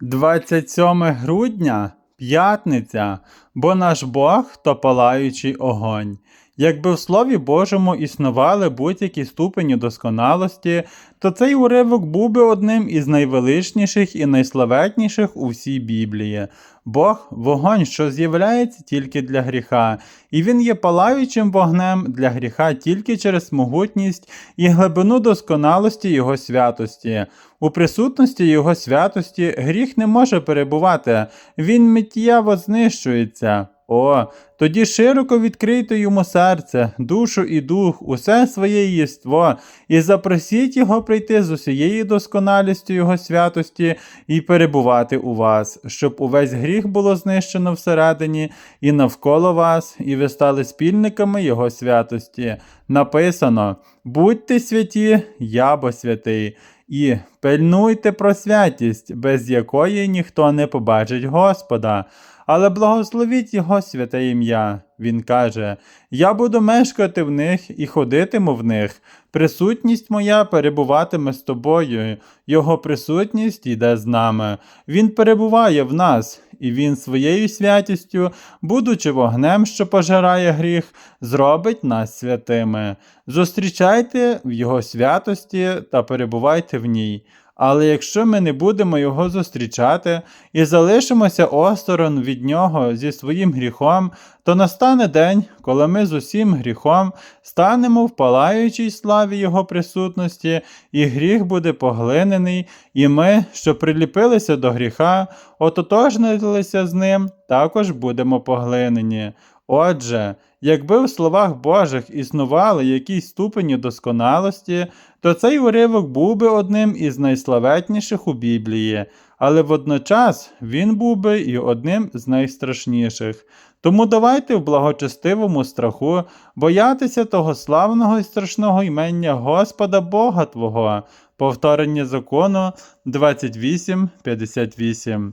27 грудня п'ятниця, бо наш Бог то палаючий огонь. Якби в Слові Божому існували будь-які ступені досконалості, то цей уривок був би одним із найвеличніших і найславетніших у всій Біблії. Бог вогонь, що з'являється тільки для гріха, і він є палаючим вогнем для гріха тільки через могутність і глибину досконалості Його святості. У присутності Його святості гріх не може перебувати, він миттєво знищується. О, тоді широко відкрийте йому серце, душу і дух, усе своє єство, і запросіть його прийти з усією досконалістю його святості і перебувати у вас, щоб увесь гріх було знищено всередині і навколо вас, і ви стали спільниками його святості. Написано: будьте святі, я бо святий. І пильнуйте про святість, без якої ніхто не побачить Господа. Але благословіть Його святе ім'я. Він каже: Я буду мешкати в них і ходитиму в них. Присутність моя перебуватиме з тобою, Його присутність йде з нами. Він перебуває в нас, і Він своєю святістю, будучи вогнем, що пожирає гріх, зробить нас святими. Зустрічайте в Його святості та перебувайте в ній. Але якщо ми не будемо його зустрічати і залишимося осторонь від нього зі своїм гріхом, то настане день, коли ми з усім гріхом станемо в палаючій славі Його присутності, і гріх буде поглинений, і ми, що приліпилися до гріха, ототожнилися з ним, також будемо поглинені. Отже, якби в словах Божих існували якісь ступені досконалості, то цей уривок був би одним із найславетніших у Біблії, але водночас він був би і одним з найстрашніших. Тому давайте в благочестивому страху боятися того славного і страшного імення Господа Бога Твого, повторення закону 28.58.